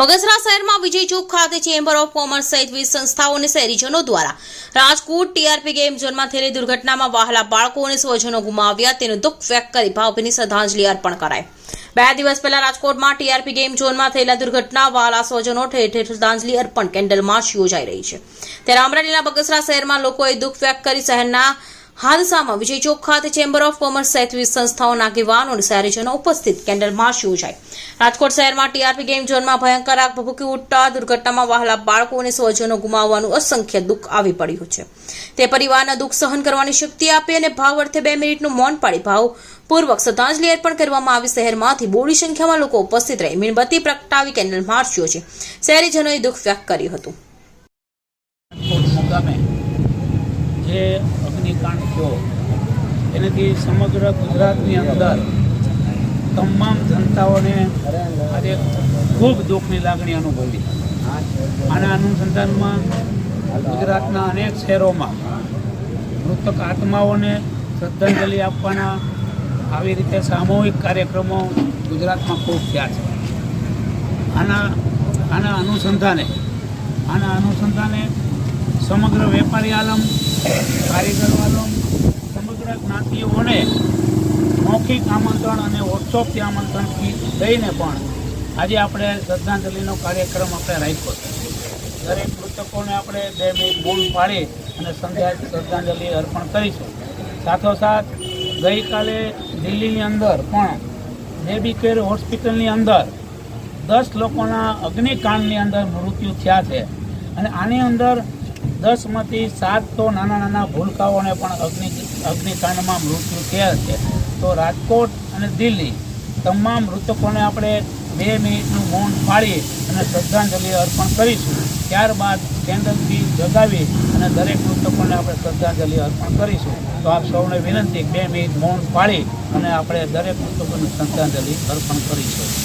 મગસરા શહેરમાં વિજય ચોક ખાતે chamber of commerce સહિત વિવિધ સંસ્થાઓ અને શહેરીજનો દ્વારા રાજકોટ ટીઆરપી ગેમ ઝોનમાં થયેલી દુર્ઘટનામાં વહાલા બાળકો અને સ્વજનો ગુમાવ્યા. તેનું દુઃખ વ્યક્ત કરી ભાવભીની શ્રદ્ધાંજલિ અર્પણ કરાઈ. બે દિવસ પહેલા રાજકોટમાં ટીઆરપી ગેમ ઝોનમાં થયેલા દુર્ઘટના વહાલા સ્વજનો ઠેર ઠેર શ્રદ્ધાંજલિ અર્પણ કેન્ડલ માર્ચ યોજાઈ રહી છે. ત્યારે અમરેલીના બગસરા શહેરમાં લોકોએ દુઃખ વ્યક્ત કરી શહેરના હાદસામાં વિજય ચોક ખાતે ચેમ્બર ઓફ કોમર્સ સહિત વિવિધ સંસ્થાઓના આગેવાનો અને શહેરીજનો ઉપસ્થિત. કેન્ડલ માર્ચ યોજાઈ રાજકોટ શહેરમાં ટીઆરપી ગેમ ઝોનમાં ભયંકર આગ ભભૂકી ઉઠતા દુર્ઘટનામાં વહાલા બાળકો અને સ્વજનો ગુમાવવાનું અસંખ્ય દુઃખ આવી પડ્યું છે. તે પરિવારના દુઃખ સહન કરવાની શક્તિ આપી અને ભાવ અર્થે બે મિનિટનું મૌન પાડી ભાવ પૂર્વક શ્રદ્ધાંજલિ અર્પણ કરવામાં આવી. શહેરમાંથી બોડી સંખ્યામાં લોકો ઉપસ્થિત રહી. મીણબત્તી પ્રગટાવી કેન્ડલ માર્ચ યોજી. શહેરીજનોએ દુઃખ વ્યક્ત કર્યું હતું. જે અગ્નિકાંડ થયો, એનાથી સમગ્ર ગુજરાતની અંદર તમામ જનતાઓને આજે ખૂબ દુઃખની લાગણી અનુભવી. આના અનુસંધાનમાં ગુજરાતના અનેક શહેરોમાં મૃતક આત્માઓને શ્રદ્ધાંજલિ આપવાના આવી રીતે સામૂહિક કાર્યક્રમો ગુજરાતમાં ખૂબ થયા છે. આના આના અનુસંધાને આના અનુસંધાને સમગ્ર વેપારી આલમ કારીગર સમગ્ર જ્ઞાતિઓને મૌખિક આમંત્રણ અને વોટ્સઅપથી આમંત્રણ લઈને પણ આજે આપણે શ્રદ્ધાંજલિનો કાર્યક્રમ આપણે રાખ્યો છે. દરેક મૃતકોને આપણે બે મિનિટ બોલ પાડી અને સંધ્યા શ્રદ્ધાંજલિ અર્પણ કરીશું. સાથોસાથ ગઈકાલે દિલ્હીની અંદર પણ બેબી કેર હોસ્પિટલની અંદર દસ લોકોના અગ્નિકાંડની અંદર મૃત્યુ થયા છે અને આની અંદર દસમાંથી સાત તો નાના નાના ભૂલકાઓને પણ અગ્નિ અગ્નિકાંડમાં મૃત્યુ થયા છે. તો રાજકોટ અને દિલ્હી તમામ મૃતકોને આપણે બે મિનિટનું મૌન પાડી અને શ્રદ્ધાંજલિ અર્પણ કરીશું. ત્યારબાદ કેન્ડલથી જગાવી અને દરેક મૃતકોને આપણે શ્રદ્ધાંજલિ અર્પણ કરીશું. તો આપ સૌને વિનંતી, બે મિનિટ મૌન પાડી અને આપણે દરેક મૃતકોને શ્રદ્ધાંજલિ અર્પણ કરીશું.